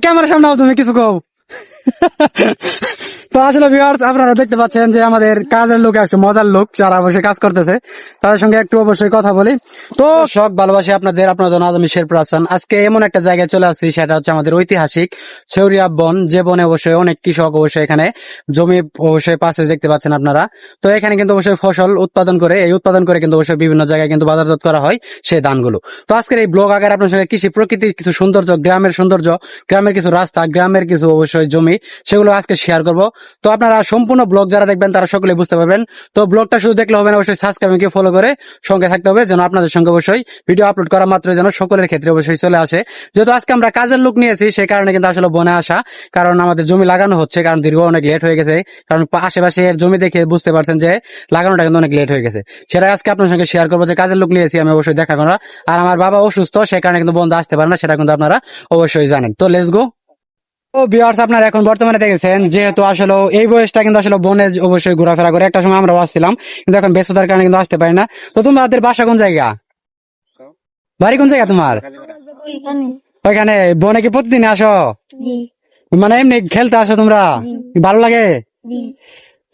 ক্যামেরার সামনে তুমি কিছু কও। তো আসলে আপনারা দেখতে পাচ্ছেন যে আমাদের কাজের লোক একটু মজার লোক, যারা অবশ্যই কাজ করতেছে, তাদের সঙ্গে একটু অবশ্যই কথা বলি। তো শখ ভালোবাসি আপনাদের, আপনার জন্য আজ আমি শেরপুর আসান। আজকে এমন একটা জায়গায় চলে আসছি, সেটা হচ্ছে আমাদের ঐতিহাসিক ছৌরিয়া বন, যে বনে অবশ্যই অনেক কৃষক অবশ্যই এখানে জমি অবশ্যই পাশে দেখতে পাচ্ছেন আপনারা। তো এখানে কিন্তু অবশ্যই ফসল উৎপাদন করে, এই উৎপাদন করে কিন্তু অবশ্যই বিভিন্ন জায়গায় কিন্তু বাজারজাত করা হয় সেই ধানগুলো। তো আজকের এই ব্লগ আকারে আপনার সঙ্গে কৃষি, প্রকৃতির কিছু সৌন্দর্য, গ্রামের সৌন্দর্য, গ্রামের কিছু রাস্তা, গ্রামের কিছু অবশ্যই জমি, সেগুলো আজকে শেয়ার করব। তো আপনারা সম্পূর্ণ ব্লগ যারা দেখবেন, তারা সকলে বুঝতে পারবেন। তো ব্লগটা শুধু দেখলে হবে না, অবশ্যই সাবস্ক্রাইব ফলো করে সঙ্গে থাকতে হবে, যেন আপনাদের সঙ্গে অবশ্যই ভিডিও আপলোড করা মাত্র যেন সকলের ক্ষেত্রে অবশ্যই চলে আসে। যেহেতু আজকে আমরা কাজের লোক নিয়েছি সেই কারণে কিন্তু আসলে বনে আসা, কারণ আমাদের জমি লাগানো হচ্ছে, কারণ দীর্ঘ অনেক লেট হয়ে গেছে, কারণ আশেপাশে জমি দেখে বুঝতে পারছেন যে লাগানোটা কিন্তু অনেক লেট হয়ে গেছে। সেটা আজকে আপনার সঙ্গে শেয়ার করব যে কাজের লোক নিয়েছি, আমি অবশ্যই দেখা করা আর আমার বাবা অসুস্থ, সে কারণে কিন্তু বন্ধু আসতে পারে না, সেটা কিন্তু আপনারা অবশ্যই জানেন। তো লেটস গো বিয়ার্স আপনারা এখন বর্তমানে দেখেছেন যেহেতু আসলে এই বয়সটা কিন্তু আসলে বনে অবশ্যই ঘোরাফেরা করে। একটা সময় আমরা আসছিলাম কিন্তু এখন ব্যস্ততার কারণে কিন্তু আসতে পারি না। তো তোমাদের বাসা কোন জায়গা? বাড়ি কোন জায়গা তোমার? ওইখানে। বনে কি প্রতিদিন আসো? মানে এমনি খেলতে আসো তোমরা? ভালো লাগে?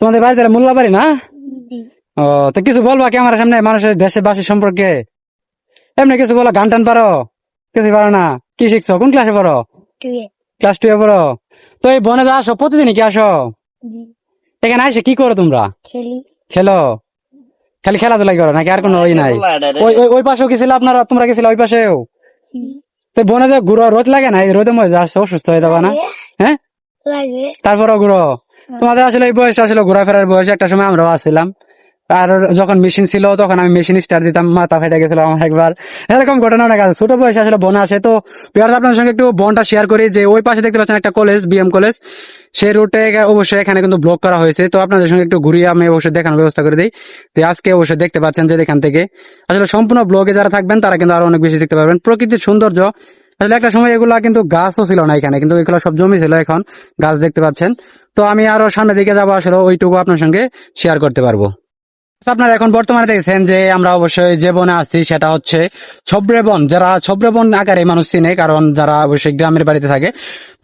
তোমাদের বাড়িতে মোল্লা বাড়ি না? ও তো কিছু বলবা ক্যামেরার সামনে মানুষের দেশে বাসী সম্পর্কে? এমনি কিছু বলো গান টান পারো? কিছু পারো না? কি শিখছো? কোন ক্লাসে পড়ো? ক্লাস টু এ পড়ো। তো এই বনে যা আসো প্রতিদিন কি আসো? এখানে আসে কি করো তোমরা? খেলি। খেলো? খালি খেলাধুলাই করো নাকি আর কোনো ওই নাই? ওই ওই- ওই পাশেও গেছিল আপনারা তোমরা গেছিলে ওই পাশেও? তো বনে যে ঘুরো রোদ লাগে না? এই রোদে মধ্যে আসছে অসুস্থ হয়ে যাবা না? হ্যাঁ? লাগে। তারপরও ঘুরো। তোমাদের আসলে এই বয়সটা আসলে ঘোরাফেরার বয়স একটা সময় আমরাও আসছিলাম। আর যখন মেশিন ছিল, তখন আমি মেশিন স্টার দিতাম, মাথা ফেটে গেছিল আমার একবার। এরকম ঘটনা অনেক আছে। ছোট বয়সে আসলে বোন আসে, তো বিহার আপনার সঙ্গে একটু বনটা শেয়ার করি যে ওই পাশে দেখতে পাচ্ছেন একটা কলেজ বিএম কলেজ সেই রুটে অবশ্যই এখানে কিন্তু ব্লক করা হয়েছে। তো আপনাদের সঙ্গে একটু ঘুরিয়ে আমি অবশ্যই দেখানোর ব্যবস্থা করে দিই। তো আজকে অবশ্যই দেখতে পাচ্ছেন যে এখান থেকে। আসলে সম্পূর্ণ ব্লগে যারা থাকবেন, তারা কিন্তু আরও অনেক বেশি দেখতে পারবেন। প্রকৃতির সৌন্দর্য। আসলে একটা সময় এগুলা কিন্তু গাছও ছিল না এখানে, কিন্তু এগুলো সব জমি ছিল এখন, গাছ দেখতে পাচ্ছেন। তো আমি আরও সামনের দিকে যাব, আসলে ওইটুকু আপনার সঙ্গে শেয়ার করতে পারব। আপনারা এখন বর্তমানে দেখছেন যে আমরা অবশ্যই যে বনে আসছি সেটা হচ্ছে ছবরে বন। যারা ছবরে বন আকারে মানুষ চিনে, কারণ যারা অবশ্যই গ্রামের বাড়িতে থাকে।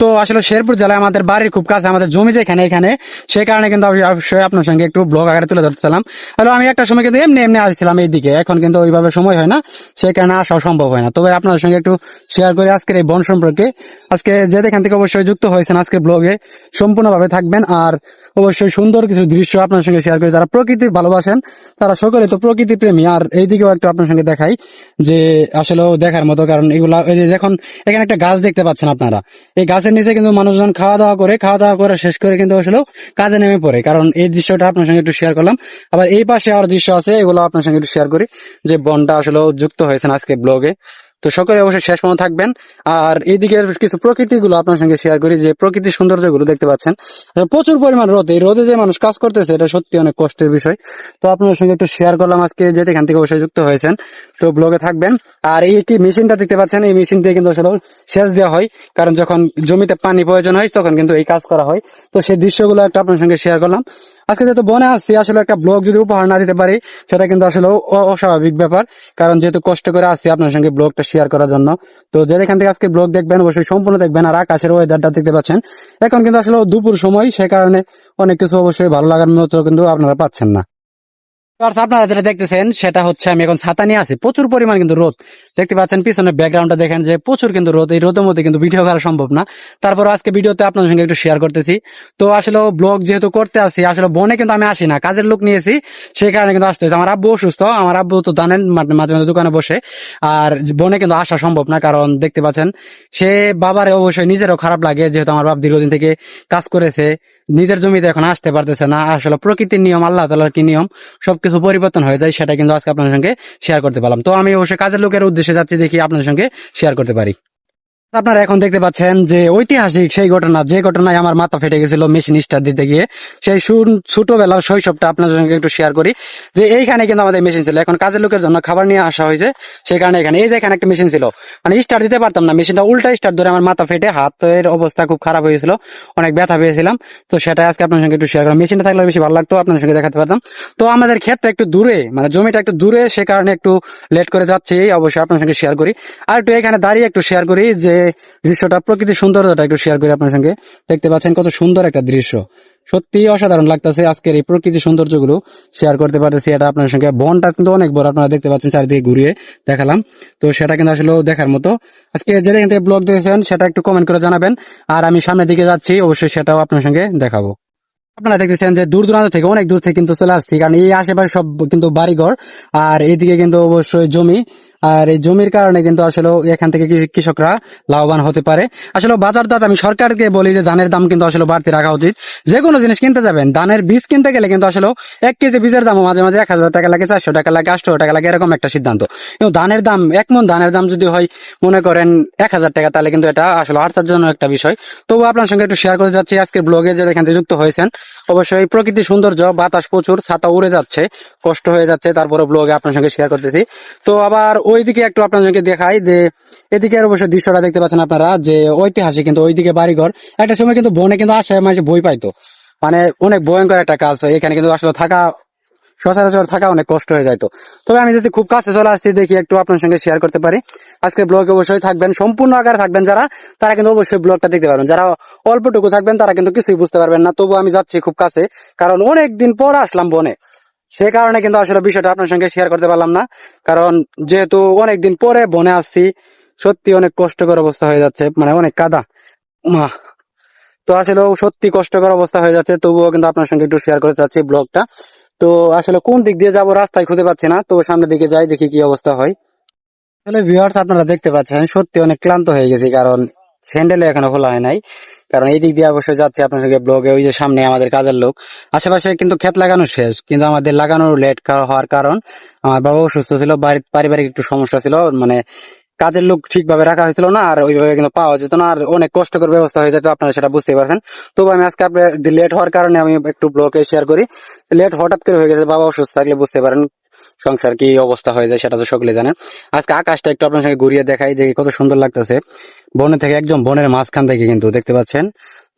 তো আসলে শেরপুর জেলায় আমাদের বাড়ির খুব কাছে, আমাদের জমি যেখানে, এখানে সেই কারণে কিন্তু অবশ্যই আপনার সঙ্গে একটু ব্লগ আকারে তুলে ধরছিলাম হ্যালো আমি একটা সময় কিন্তু এমনি এমনি আসছিলাম এইদিকে। এখন কিন্তু ওইভাবে সময় হয় না সেই কারণে আসা সম্ভব হয় না। তবে আপনাদের সঙ্গে একটু শেয়ার করে আজকের এই বন সম্পর্কে, আজকে যে এখান থেকে অবশ্যই যুক্ত হয়েছেন আজকের ব্লগে সম্পূর্ণভাবে থাকবেন। আর অবশ্যই সুন্দর কিছু দৃশ্য আপনার সঙ্গে শেয়ার করে, যারা প্রকৃতি ভালোবাসেন তারা সকলে তো প্রকৃতি প্রেমী। আর এইদিকেও একটু আপনার সঙ্গে দেখাই যে আসলে দেখার মতো, কারণ এগুলা যখন এখানে একটা গাছ দেখতে পাচ্ছেন আপনারা, এই গাছের নিচে কিন্তু মানুষজন খাওয়া দাওয়া করে খাওয়া দাওয়া করে শেষ করে কিন্তু আসলে কাজে নেমে পড়ে। কারণ এই দৃশ্যটা আপনার সঙ্গে একটু শেয়ার করলাম। আবার এই পাশে আর দৃশ্য আছে, এগুলো আপনার সঙ্গে একটু শেয়ার করি, যে বনটা আসলে যুক্ত হয়েছেন আজকে ব্লগে তো সকলে অবশ্যই শেষ পর্যন্ত থাকবেন। আর এইদিকে কিছু প্রকৃতি গুলো আপনার সঙ্গে শেয়ার করি, যে প্রকৃতির সৌন্দর্যগুলো দেখতে পাচ্ছেন। প্রচুর পরিমাণ রোদ, এই রোদে যে মানুষ কাজ করতেছে, এটা সত্যি অনেক কষ্টের বিষয়। তো আপনার সঙ্গে একটু শেয়ার করলাম আজকে যে এখান থেকে অবশ্যই যুক্ত হয়েছেন। তো ব্লগে থাকবেন। আর এই কি মেশিনটা দেখতে পাচ্ছেন, এই মেশিন দিয়ে কিন্তু আসলে সেচ দেওয়া হয়। কারণ যখন জমিতে পানি প্রয়োজন হয়, তখন কিন্তু এই কাজ করা হয়। তো সেই দৃশ্যগুলো একটা আপনার সঙ্গে শেয়ার করলাম। আজকে যেহেতু বনে আসছি আসলে একটা ব্লগ যদি উপহার না দিতে পারি, সেটা কিন্তু আসলে অস্বাভাবিক ব্যাপার। কারণ যেহেতু কষ্ট করে আসছি আপনার সঙ্গে ব্লগটা শেয়ার করার জন্য। তো যেখান থেকে আজকে ব্লগ দেখবেন, অবশ্যই সম্পূর্ণ দেখবেন আর আকাশের ওয়েদারটা দেখতে পাচ্ছেন। এখন কিন্তু আসলে দুপুর সময়, সে কারণে অনেক কিছু অবশ্যই ভালো লাগার মতো কিন্তু আপনারা পাচ্ছেন না। আপনারা যেটা দেখতেছেন, সেটা হচ্ছে আমি এখন ছাতা নিয়ে আছি। প্রচুর পরিমাণ কিন্তু রোদ। দেখতে পাচ্ছেন, পিছনে ব্যাকগ্রাউন্ডটা দেখেন যে প্রচুর কিন্তু রোদ। এই রোদের মধ্যে কিন্তু ভিডিও করা সম্ভব না। তারপর আজকে ভিডিওতে আপনাদের সঙ্গে একটু শেয়ার করতেছি। তো আসলে ব্লগ যেহেতু করতে আসি, আসলে বনে কিন্তু আমি আসি না, কাজের লোক নিয়েছি সেই কারণে কিন্তু আসতে হয়েছে। আমার আব্বু অসুস্থ, আমার আব্বু তো জানেন মাঝে মাঝে দোকানে বসে। আর বনে কিন্তু আসা সম্ভব না, কারণ দেখতে পাচ্ছেন, সে বাবার অবশ্যই নিজেরও খারাপ লাগে, যেহেতু আমার বাপ দীর্ঘদিন থেকে কাজ করেছে। নিজের জমিতে এখন আসতে পারতেছে না। আসলে প্রকৃতির নিয়ম, আল্লাহ তালার কি নিয়ম, সবকিছু পরিবর্তন হয়ে যায়, সেটা কিন্তু আজকে আপনার সঙ্গে শেয়ার করতে পারলাম। তো আমি অবশ্যই কাজের লোকের উদ্দেশ্যে যাচ্ছি, দেখি আপনার সঙ্গে শেয়ার করতে পারি। আপনারা এখন দেখতে পাচ্ছেন যে ঐতিহাসিক সেই ঘটনা, যে ঘটনায় আমার মাথা ফেটে গেছিল মেশিন স্টার দিতে গিয়ে, সেই ছোটবেলার শৈশবটা আপনাদের সঙ্গে একটু শেয়ার করি। যে এইখানে কিন্তু আমাদের মেশিন ছিল। এখন কাজের লোকের জন্য খাবার নিয়ে আসা হয়েছে, সেই কারণে এখানে এই যে একটা মেশিন ছিল। মানে স্টার দিতে পারতাম না, মেশিনটা উল্টা স্টার ধরে আমার মাথা ফেটে হাতের অবস্থা খুব খারাপ হয়েছিল, অনেক ব্যথা পেয়েছিলাম। তো সেটা আজকে আপনার সঙ্গে একটু শেয়ার করা মেশিনটা থাকলে বেশি ভালো লাগতো আপনার সঙ্গে দেখাতে পারতাম। তো আমাদের ক্ষেতটা একটু দূরে মানে জমিটা একটু দূরে, সে কারণে একটু লেট করে যাচ্ছি অবশ্যই আপনার সঙ্গে শেয়ার করি। আর একটু এখানে দাঁড়িয়ে একটু শেয়ার করি যে দৃশ্যটা, প্রকৃতির সৌন্দর্যটা একটু শেয়ার করি আপনার সঙ্গে। দেখতে পাচ্ছেন কত সুন্দর একটা দৃশ্য। সত্যি অসাধারণ লাগতেছে আজকের এই প্রকৃতির সৌন্দর্যগুলো শেয়ার করতে পারতেছি। এটা আপনার সঙ্গে, বনটা কিন্তু অনেক বড়, আপনারা দেখতে পাচ্ছেন চারিদিকে ঘুরিয়ে দেখালাম। তো সেটা কিন্তু আসলে দেখার মতো। আজকে যেটা এখান থেকে ব্লগ দেখেছেন, সেটা একটু কমেন্ট করে জানাবেন। আর আমি সামনের দিকে যাচ্ছি, অবশ্যই সেটাও আপনার সঙ্গে দেখাবো। আপনারা দেখতেছেন যে দূর দূরান্ত থেকে, অনেক দূর থেকে কিন্তু চলে আসছি। কারণ এই আশেপাশে সব কিন্তু বাড়িঘর, আর এইদিকে কিন্তু অবশ্যই জমি। আর এই জমির কারণে কিন্তু আসলে এখান থেকে কৃষকরা লাভবান হতে পারে। আসলে বাজার দাঁত আমি সরকারকে বলি যে ধানের দাম কিন্তু আসলে বাড়তি রাখা উচিত। যে কোনো জিনিস কিনতে যাবেন, ধানের বীজ কিনতে গেলে কিন্তু আসলে এক কেজি বীজের দাম মাঝে মাঝে এক হাজার টাকা লাগে, চারশো টাকা লাগে, আটশো টাকা লাগে, এরকম একটা সিদ্ধান্ত। কিন্তু ধানের দাম, এক মন ধানের দাম যদি হয়, মনে করেন এক হাজার টাকা, তাহলে কিন্তু এটা আসলে আর্থার জন্য একটা বিষয়। তবু আপনার সঙ্গে একটু শেয়ার করে যাচ্ছি আজকের ব্লগে যে এখান থেকে যুক্ত হয়েছেন অবশ্যই প্রকৃতি সৌন্দর্য, বাতাস প্রচুর, ছাতা উড়ে যাচ্ছে, কষ্ট হয়ে যাচ্ছে তারপরে ব্লগে আপনার সঙ্গে শেয়ার করতেছি। তো আবার ওইদিকে একটু আপনার সঙ্গে দেখাই যে এদিকে অবশ্যই দৃশ্যটা দেখতে পাচ্ছেন আপনারা, যে ঐতিহাসিক কিন্তু ওইদিকে বাড়িঘর। একটা সময় কিন্তু বনে কিন্তু আসে, মাঝে বই পাইতো। মানে অনেক ভয়ঙ্কর একটা কাজ এখানে কিন্তু আসলে থাকা সচরাচর থাকা অনেক কষ্ট হয়ে যাইতো তবে আমি যদি খুব কাছে চলে আসছি দেখি একটু আপনার সঙ্গে শেয়ার করতে পারি। আজকে ব্লগে অবশ্যই থাকবেন। সম্পূর্ণ আকারে থাকবেন যারা, তারা কিন্তু অবশ্যই ব্লগটা দেখতে পারবেন। যারা অল্পটুকু থাকবেন, তারা কিন্তু কিছুই বুঝতে পারবেন না। তবু আমি যাচ্ছি খুব কাছে, কারণ অনেক দিন পর আসলাম বনে। সে কারণে কিন্তু আসলে বিষয়টা আপনার সঙ্গে শেয়ার করতে পারলাম না। কারণ যেহেতু অনেক দিন পরে বনে আসছি, সত্যি অনেক কষ্টকর অবস্থা হয়ে যাচ্ছে মানে অনেক কাদা। মা তো আসলে সত্যি কষ্টকর অবস্থা হয়ে যাচ্ছে, তবুও কিন্তু আপনার সঙ্গে একটু শেয়ার করতে চাচ্ছি ব্লগটা তো আসলে কোন দিক দিয়ে যাব রাস্তায় খুঁজে পাচ্ছি না, তো সামনের দিকে যাই, দেখি কি অবস্থা হয়। তাহলে ভিউয়ার্স আপনারা দেখতে পাচ্ছেন, সত্যি অনেক ক্লান্ত হয়ে গেছি, কারণ স্যান্ডেলে এখনও খোলা হয় নাই। কারণ এই দিক দিয়ে অবশ্যই যাচ্ছে আপনার সঙ্গে ব্লগে ওই যে সামনে আমাদের কাজের লোক। আশেপাশে কিন্তু ক্ষেত লাগানো শেষ, কিন্তু আমাদের লাগানোর লেট হওয়ার কারণ, আমার বাবা অসুস্থ ছিল বাড়ির পারিবারিক একটু সমস্যা ছিল মানে কাজের লোক ঠিকভাবে রাখা হয়েছিল না, আর ওইভাবে কিন্তু পাওয়া যেত না, আর অনেক কষ্টকর ব্যবস্থা হয়ে যেত, আপনারা সেটা বুঝতে পারছেন। তবু আমি আজকে আপনার লেট হওয়ার কারণে আমি একটু ব্লকে শেয়ার করি। লেট হঠাৎ করে হয়ে গেছে, বাবা অসুস্থ থাকলে বুঝতে পারেন সংসার কি অবস্থা হয়ে যায়, সেটা তো সকলে জানেন আজকে আকাশটা একটু আপনার সঙ্গে ঘুরিয়ে দেখাই যে কত সুন্দর লাগতেছে। বনে থেকে একদম বনের মাঝখান থেকে কিন্তু দেখতে পাচ্ছেন।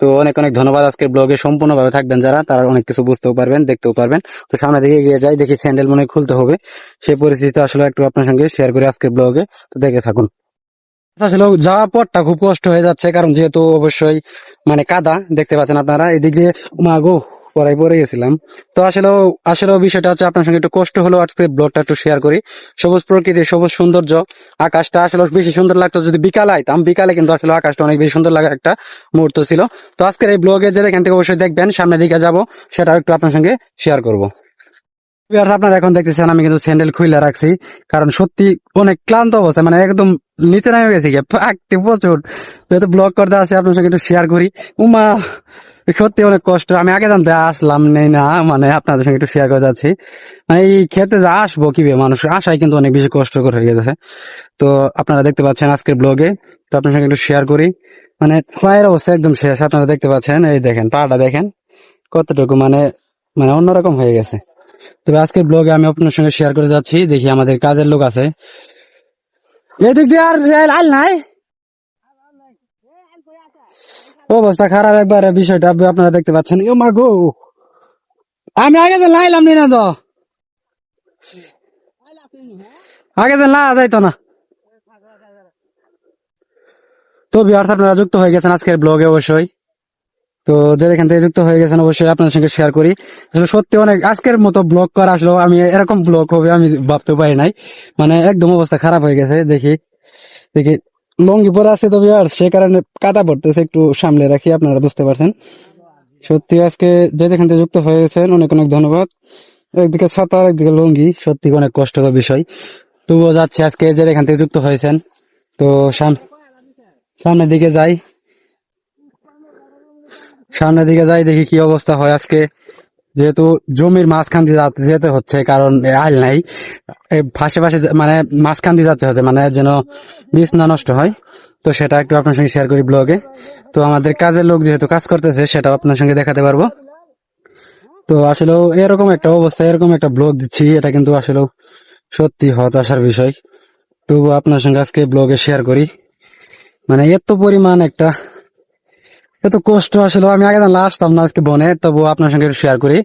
তো অনেক অনেক ধন্যবাদ আজকের ব্লগে। সম্পূর্ণভাবে থাকবেন যারা, তারা অনেক কিছু বুঝতেও পারবেন, দেখতেও পারবেন। তো সামনে দিকে গিয়ে যাই, দেখি স্যান্ডেল মনে খুলতে হবে। সেই পরিস্থিতি আসলে একটু আপনার সঙ্গে শেয়ার করি আজকে ব্লগে। তো দেখে থাকুন। আসলে যাওয়ার পরটা খুব কষ্ট হয়ে যাচ্ছে, কারণ যেহেতু অবশ্যই মানে কাদা, দেখতে পাচ্ছেন আপনারা। এদিকে মা গো পড়াই পড়ে গেছিলাম। তো আসলে আসলে বিষয়টা হচ্ছে আপনার সঙ্গে একটু কষ্ট হলেও আজকে ব্লগটা একটু শেয়ার করি। সবুজ প্রকৃতি, সবুজ সৌন্দর্য, আকাশটা আসলে বেশি সুন্দর লাগতো। যদি বিকালে আইতাম বিকালে কিন্তু আসলে আকাশটা অনেক বেশি সুন্দর লাগার একটা মুহূর্ত ছিল। তো আজকের এই ব্লগে যে এখান থেকে অবশ্যই দেখবেন, সামনের দিকে যাব সেটা একটু আপনার সঙ্গে শেয়ার করব। আপনারা এখন দেখতেছেন, আমি কিন্তু স্যান্ডেল খুলে রাখছি, কারণ সত্যি অনেক ক্লান্ত অবস্থা মানে একদম নিচে নামে গেছি প্রচুর। ব্লগ করতে আছে আপনার সঙ্গে একটু শেয়ার করি। উমা! সত্যি অনেক কষ্ট। আমি আগে জানতে আসলাম নেই না মানে আপনাদের সঙ্গে একটু শেয়ার করে যাচ্ছি। মানে এই খেতে যে আসব কীভাবে মানুষ আসাই কিন্তু অনেক বেশি কষ্টকর হয়ে গেছে। তো আপনারা দেখতে পাচ্ছেন আজকের ব্লগে তো আপনার সঙ্গে একটু শেয়ার করি। মানে পায়ের অবস্থা একদম শেষ, আপনারা দেখতে পাচ্ছেন, এই দেখেন পাটা দেখেন, কতটুকু মানে মানে অন্যরকম হয়ে গেছে। তবে আজকের ব্লগে আমি আপনার সঙ্গে শেয়ার করে যাচ্ছি, দেখি আমাদের কাজের লোক আছে। এদিক দিয়ে আর নাই? অবস্থা খারাপ একবার বিষয়টা আপনারা দেখতে পাচ্ছেন। ও মা গো! আমি আগে তো লাইলাম নি তো। আগে তো না যাইতো না। তো বিহার আপনারা যুক্ত হয়ে গেছেন আজকের ব্লগে অবশ্যই। তো যে এখান থেকে যুক্ত হয়ে গেছেন, অবশ্যই আপনার সঙ্গে শেয়ার করি। আসলে সত্যি অনেক আজকের মতো ব্লগ করা আসলো আমি এরকম ব্লগ হবে আমি ভাবতে পারি নাই। মানে একদম অবস্থা খারাপ হয়ে গেছে, দেখি দেখি লঙ্গি পরে আছে তবে আর সে কারণে কাটা পড়তেছে একটু সামলে রাখি, আপনারা বুঝতে পারছেন। সত্যি আজকে যে যেখান থেকে যুক্ত হয়েছেন, অনেক অনেক ধন্যবাদ। একদিকে ছাতা, একদিকে লঙ্গি, সত্যি অনেক কষ্টকর বিষয়। তবুও যাচ্ছে আজকে যে এখান থেকে যুক্ত হয়েছেন। তো সাম- সামনের দিকে যাই। সামনের দিকে যাই, দেখি কি অবস্থা হয় আজকে। যেহেতু জমির মাঝখান দিয়ে যাতে- হচ্ছে, কারণ আইল নাই পাশে পাশে মানে মাঝখান দিয়ে যাচ্ছে হচ্ছে মানে যেন বীজ না নষ্ট হয়। তো সেটা একটু আপনার সঙ্গে শেয়ার করি ব্লগে তো আমাদের কাজের লোক যেহেতু কাজ করতেছে, সেটাও আপনার সঙ্গে দেখাতে পারব। তো আসলে এরকম একটা অবস্থা, এরকম একটা ব্লগ দিচ্ছি, এটা কিন্তু আসলে সত্যি হতাশার বিষয়। তো আপনার সঙ্গে আজকে ব্লগে শেয়ার করি। মানে এত পরিমাণ একটা এত কষ্ট আসলে, আমি আগে জানলে আসতাম না আজকে বনে, তবু আপনার সঙ্গে একটু শেয়ার করি।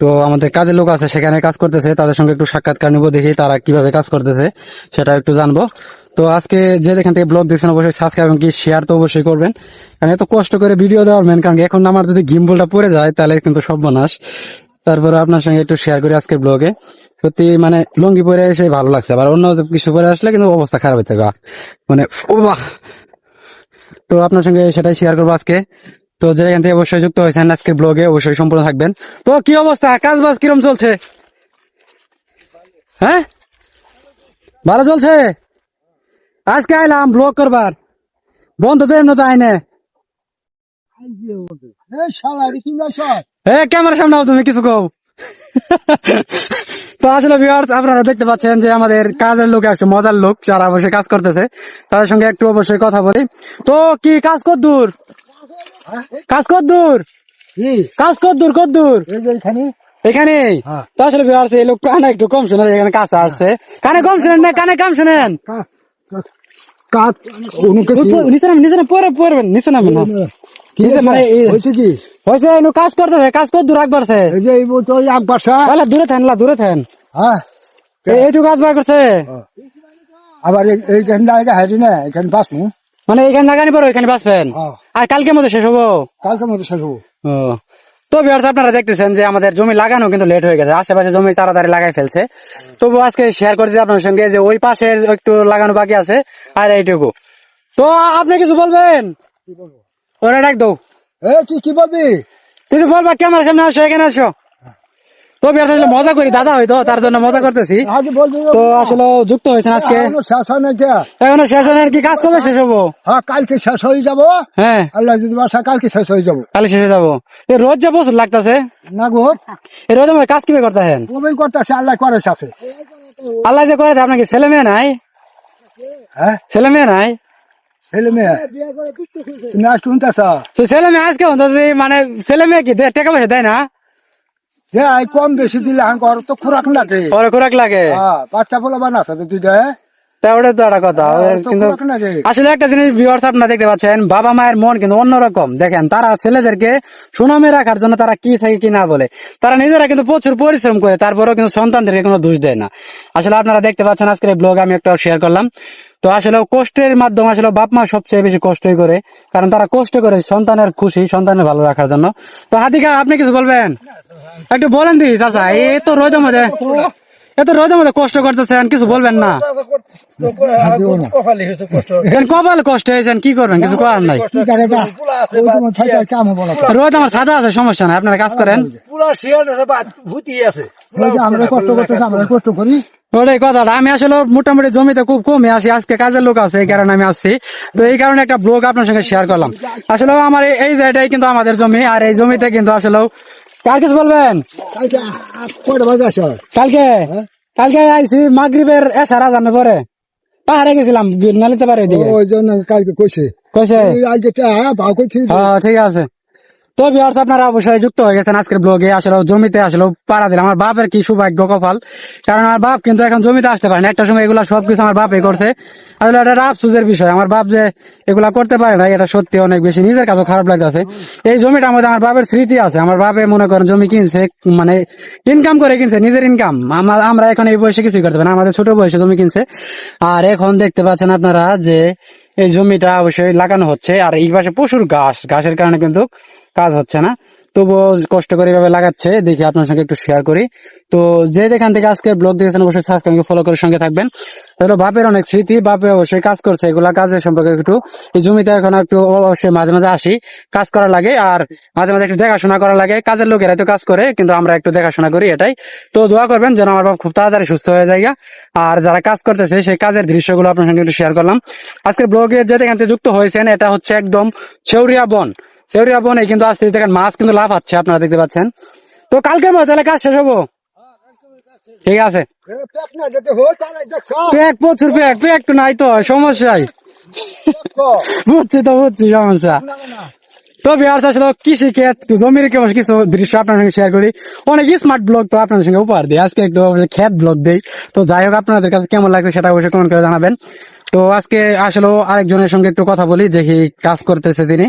তো আমাদের কাজের লোক আছে, সেখানে কাজ করতেছে, তাদের সঙ্গে একটু সাক্ষাৎকার নিবো, দেখি তারা কীভাবে কাজ করতেছে, সেটা একটু জানব। তো আজকে যে যেখান থেকে ব্লগ দিচ্ছেন অবশ্যই সাবস্ক্রাইব এবং কি শেয়ার তো অবশ্যই করবেন। কারণ এত কষ্ট করে ভিডিও দেওয়ার মেন কারণ এখন আমার যদি গিম্বলটা পড়ে যায়, তাহলে কিন্তু সর্বনাশ। তারপরে আপনার সঙ্গে একটু শেয়ার করি আজকের ব্লগে সত্যি মানে লুঙ্গি পরে এসে ভালো লাগছে, আবার অন্য কিছু পরে আসলে কিন্তু অবস্থা খারাপ হচ্ছে গা মানে ও বাহ তো আপনার সঙ্গে সেটাই শেয়ার করব আজকে। তো যেখান থেকে অবশ্যই যুক্ত হয়েছেন আজকের ব্লগে অবশ্যই সম্পূর্ণ থাকবেন। তো কি অবস্থা? কাজ বাজ কিরম চলছে? হ্যাঁ? ভালো চলছে? আজকে আইলাম ব্লগ করবার। বন্ধ তো এমনি তো আইনে ক্যামেরার সামনে তুমি কিছু কও। তো আসলে ভিউয়ার্স আপনারা দেখতে পাচ্ছেন যে আমাদের কাজের লোক একটু মজার লোক যারা অবশ্যই কাজ করতেছে তাদের সঙ্গে একটু অবশ্যই কথা বলি। তো কি কাজ কত দূর? কাজ কত দূর? কাজ কত দূর কত দূর? এখানে। হ্যাঁ। তো আসলে ভিউয়ার্স এই লোক কানে একটু কম শুনে এখানে কাছে আসছে কানে কম শুনেন না কানে কম শুনেন। কা- কা- কাত অনুকে নিচে নামেন নিচে পরে পড়বেন নিচে নামেন না। মানে কি? হয়েছে এনু কাজ করতেছে কাজ কত দূর এই যে এই তো তাহলে দূরে থাকেন লা, দূরে থাকেন। হ্যাঁ। এইটুকু কাজ বার করছে? আবার এই- এইখানে জায়গা হারি না এখানে মানে ওইখানে বাঁচবেন। আর কালকে মধ্যে শেষ হব? কালকে মধ্যে শেষ হব। তো আপনারা দেখতেছেন যে আমাদের জমি লাগানো কিন্তু লেট হয়ে গেছে। আশেপাশে জমি তাড়াতাড়ি লাগাই ফেলছে। তবু আজকে শেয়ার করে দিই আপনার সঙ্গে যে ওই পাশে একটু লাগানো বাকি আছে আর এইটুকু। তো আপনি কিছু বলবেন? কি ওরা ডাক দৌ এ তুই কি বলবি? কিছু বলবা ক্যামেরার সামনে আসো এখানে আসো। তো বিহার আসলে মজা করি দাদা হয়তো তার জন্য মজা করতেছি। তো আসলে যুক্ত হয়েছেন আজকে। শেষ হয় না এখনও শেষ হয় কি কাজ কবে শেষ হব? হ্যাঁ কালকে শেষ হয়ে যাব। হ্যাঁ। আল্লাহ যদি বাসা কালকে শেষ হয়ে যাব। কালে শেষ হয়ে যাব। এই রোজ যে প্রচুর লাগতেছে। না গো। এই রোজ আমার কাজ কীভাবে করতেছেন ওই করতেছে আল্লাহ করে আল্লাহ যে করে আপনার কি ছেলে মেয়ে নাই? হ্যাঁ? ছেলে মেয়ে নাই? ছেলে মেয়ে? তুমি আজ ছেলে মেয়ে আজকে মানে ছেলে মেয়ে কি? টাকা পয়সা দেয় না? যে আই কম বেশি দিলে হাঙ্কর তো খোরাক লাগে। ওরে খোরাক লাগে। হ্যাঁ বাচ্চা বলে বানাচ্ছে তুই দুইটা তা ওটা তো একটা কথা। হ্যাঁ, ওদের তো কিন্তু আসলে একটা জিনিস ভিউয়ার্স আপনারা দেখতে পাচ্ছেন বাবা মায়ের মন কিন্তু অন্যরকম। দেখেন তারা ছেলেদেরকে সুনামে রাখার জন্য তারা কি থাকে কি না বলে। তারা নিজেরা কিন্তু প্রচুর পরিশ্রম করে তারপরেও কিন্তু সন্তানদেরকে কোনো দোষ দেয় না। আসলে আপনারা দেখতে পাচ্ছেন আজকের ব্লগ আমি একটা শেয়ার করলাম। তো আসলে কষ্টের মাধ্যমে আসলে বাপ মা সবচেয়ে বেশি কষ্টই করে কারণ তারা কষ্ট করে সন্তানের খুশি সন্তানের ভালো রাখার জন্য। তো হাতিকা আপনি কিছু বলবেন? একটু বলেন দি চাচা এই তো রোদের মধ্যে এত রোদের মধ্যে কষ্ট করতেছেন কিছু বলবেন না? কপাল কষ্ট হয়েছেন কি করবেন? কিছু করার নাই। কাম। রোদ আমার সাদা আছে সমস্যা নাই। আপনারা কাজ করেন। আমরা কষ্ট করতেছি আমরা কষ্ট করি। ওটাই কথা আমি আসলে মোটামুটি জমিতে খুব কমই আসি আজকে কাজের লোক আছে এই কারণে আমি আসছি। তো এই কারণে একটা ব্লগ আপনার সঙ্গে শেয়ার করলাম। আসলে আমার এই- জায়গাটাই কিন্তু আমাদের জমি আর এই জমিতে কিন্তু আসলে কার কিছু বলবেন? কালকে কালকে আইছি মাগরিবের এসারা জানে পরে। পাহাড়ে গেছিলাম নালিতে পারে ওইদিকে। ওই জন্য কালকে কইছে। কইছে? আজকে ভাও কইছি। হ্যাঁ ঠিক আছে। তো বিহার আপনারা অবশ্যই যুক্ত হয়ে গেছেন আজকের ব্লগে আসলে জমিতে আসলে পাড়া দিলাম। আমার বাপের কি সৌভাগ্য কপাল। কারণ আমার বাপ কিন্তু এখন জমিতে আসতে পারে না। একটা সময় এগুলা সবকিছু আমার বাপে করছে। আসলে এটা আফসুজের বিষয়। আমার বাপ যে এগুলা করতে পারে না এটা সত্যি অনেক বেশি। নিজের কাছেও খারাপ লাগতেছে। এই জমিটার মধ্যে আমার বাপের স্মৃতি আছে। আমার বাপে মনে করেন জমি কিনছে মানে ইনকাম করে কিনছে, নিজের ইনকাম আমরা এখন এই বয়সে কিছুই করতে পারি আমাদের ছোট বয়সে জমি কিনছে। আর এখন দেখতে পাচ্ছেন আপনারা যে এই জমিটা অবশ্যই লাগানো হচ্ছে। আর এই পাশে প্রচুর ঘাস ঘাসের কারণে কিন্তু কাজ হচ্ছে না। তবুও কষ্ট করে এভাবে লাগাচ্ছে, দেখি আপনার সঙ্গে একটু শেয়ার করি। তো যে যেখান থেকে আজকে ব্লগ দেখেছেন, অবশ্যই সাবস্ক্রাইব ফলো করে সঙ্গে থাকবেন। তাহলে বাপের অনেক স্মৃতি, বাপে অবশ্যই কাজ করছে, এগুলা কাজের সম্পর্কে একটু এই জমিতে এখন একটু অবশ্যই মাঝে মাঝে আসি, কাজ করা লাগে আর মাঝে মাঝে একটু দেখাশোনা করা লাগে। কাজের লোকেরা তো কাজ করে, কিন্তু আমরা একটু দেখাশোনা করি এটাই। তো দোয়া করবেন যেন আমার বাপ খুব তাড়াতাড়ি সুস্থ হয়ে যায় আর যারা কাজ করতেছে, সেই কাজের দৃশ্যগুলো আপনার সঙ্গে একটু শেয়ার করলাম। আজকের ব্লগে যে যেখান থেকে যুক্ত হয়েছেন, এটা হচ্ছে একদম ছেউরিয়া বন। ছেউরিয়া বনে কিন্তু আসতে দেখেন মাছ কিন্তু লাভ আছে আপনারা দেখতে পাচ্ছেন। তো কালকে তাহলে কাজ শেষ হব? ঠিক আছে। তো নাই তো, সমস্যাই। বুঝছি তো, বুঝছি, সমস্যা। তো বিহার আসলে কৃষি ক্ষেত জমির কেমন কিছু দৃশ্য আপনার সঙ্গে শেয়ার করি। অনেক স্মার্ট ব্লগ তো আপনাদের সঙ্গে উপহার দিই। আজকে একটু ক্ষেত ব্লগ দেই। তো যাই হোক, আপনাদের কাছে কেমন লাগছে সেটা অবশ্যই কমেন্ট করে জানাবেন। তো আজকে আসলে আরেকজনের সঙ্গে একটু কথা বলি, দেখি কাজ করতেছে তিনি।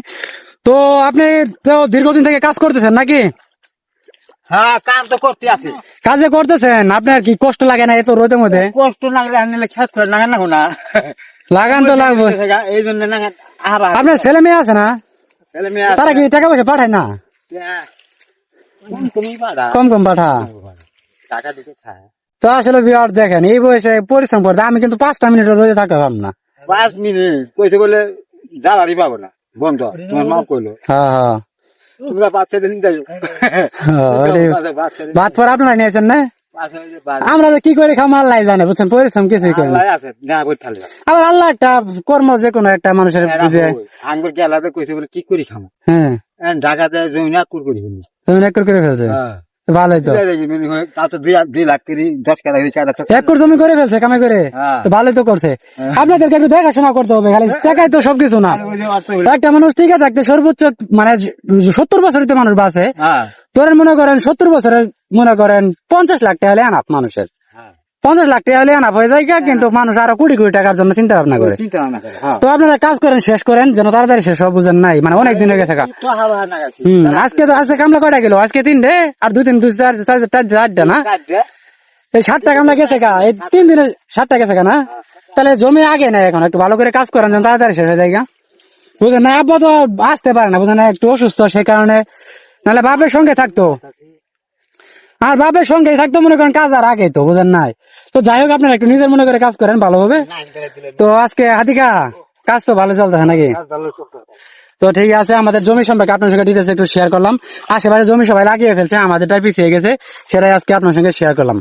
তো আপনি তো দীর্ঘদিন থেকে কাজ করতেছেন নাকি? হ্যাঁ কাম তো করতে আছে। কাজে করতেছেন? আপনার কি কষ্ট লাগে না এত রোদের মধ্যে? কষ্ট না গেলে আনলে খেত করে না না না। লাগান তো লাগবে। এই জন্য আপনার ছেলে মেয়ে আছে না? ছেলে মেয়ে তারা কি টাকা পয়সা পাঠায় না? কম কম পাঠা টাকা দিতে খায় তো আসলে বিহার দেখেন এই বয়সে পরিশ্রম করতে আমি কিন্তু পাঁচটা মিনিট রোদে থাকতে পারলাম না। পাঁচ মিনিট কইতে বলে জ্বালারি পাবো না। বন্ধ তোমার মা কইলো। হ্যাঁ হ্যাঁ। তোমরা হ্যাঁ, ভাত পর আপনারা নিয়েছেন না? আমরা কি করে খাম আল্লাহ জানে বুঝছেন? পরিশ্রম কিছুই করি আবার আল্লাহ একটা কর্ম যে কোনো একটা মানুষের আঙ্গুর গেলাতে কইতে বলে কি করে খামো? হ্যাঁ। ঢাকাতে জমি না কুর করি। ফেলি তুমি এক করে ফেলছে? ভালোই তো। এক করে জমি করে ফেলছে কামাই করে। হ্যাঁ। ভালোই তো করছে। আপনাদেরকে একটু দেখাশোনা করতে হবে খালি টাকাই তো সবকিছু না। একটা মানুষ ঠিক আছে সর্বোচ্চ মানে সত্তর বছরই তো মানুষ বাঁচে। হ্যাঁ। ধরেন মনে করেন সত্তর বছরের মনে করেন পঞ্চাশ লাখ টাকা হলে আনাপ মানুষের। হ্যাঁ পঞ্চাশ লাখ টাকা হলে আনাপ হয়ে যায় কিন্তু মানুষ আরও কোটি কোটি টাকার জন্য চিন্তা ভাবনা করে। হ্যাঁ। তো আপনারা কাজ করেন শেষ করেন যেন তাড়াতাড়ি শেষ হওয়া বুঝেন নাই মানে অনেক দিন হয়ে গেছে হম আজকে তো আজকে কামলা কয়টা গেল? আজকে তিনটে? আর দুই তিন দুই চার চার চার চারটা না? এই ষাটটা কামলা গেছে গা এই তিন দিনে ষাটটা গেছে না? তাহলে জমি আগে নেই এখন একটু ভালো করে কাজ করেন যেন তাড়াতাড়ি শেষ হয়ে যায় গা। বুঝলেন না আব্বা তো আসতে পারে না বুঝলেন না একটু অসুস্থ সেই কারণে। নাহলে বাপের সঙ্গে থাকতো। আর বাপের সঙ্গে থাকতো মনে করেন কাজ আর আগে তো, বোঝেন নাই? তো যাই হোক, আপনারা একটু নিজের মনে করে কাজ করেন ভালো হবে তো আজকে হাতিকা, কাজ তো ভালো চলতেছে নাকি? তো ঠিক আছে, আমাদের জমি সম্পর্কে আপনার সঙ্গে ডিটেলস একটু শেয়ার করলাম। আশেপাশে জমি সবাই লাগিয়ে ফেলছে আমাদেরটা পিছিয়ে গেছে, সেটাই আজকে আপনার সঙ্গে শেয়ার করলাম।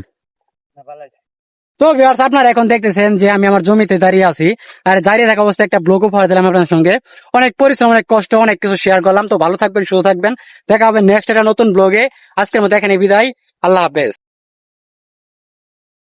তো ভিউয়ার্স আপনারা এখন দেখতেছেন যে আমি আমার জমিতে দাঁড়িয়ে আছি। আর দাঁড়িয়ে থাকা অবস্থায় একটা ব্লগ উপহার দিলাম আপনার সঙ্গে। অনেক পরিশ্রম, অনেক কষ্ট, অনেক কিছু শেয়ার করলাম। তো ভালো থাকবেন, সুস্থ থাকবেন। দেখা হবে নেক্সট একটা নতুন ব্লগে আজকের মতো এখানে বিদায়। আল্লাহ হাফেজ।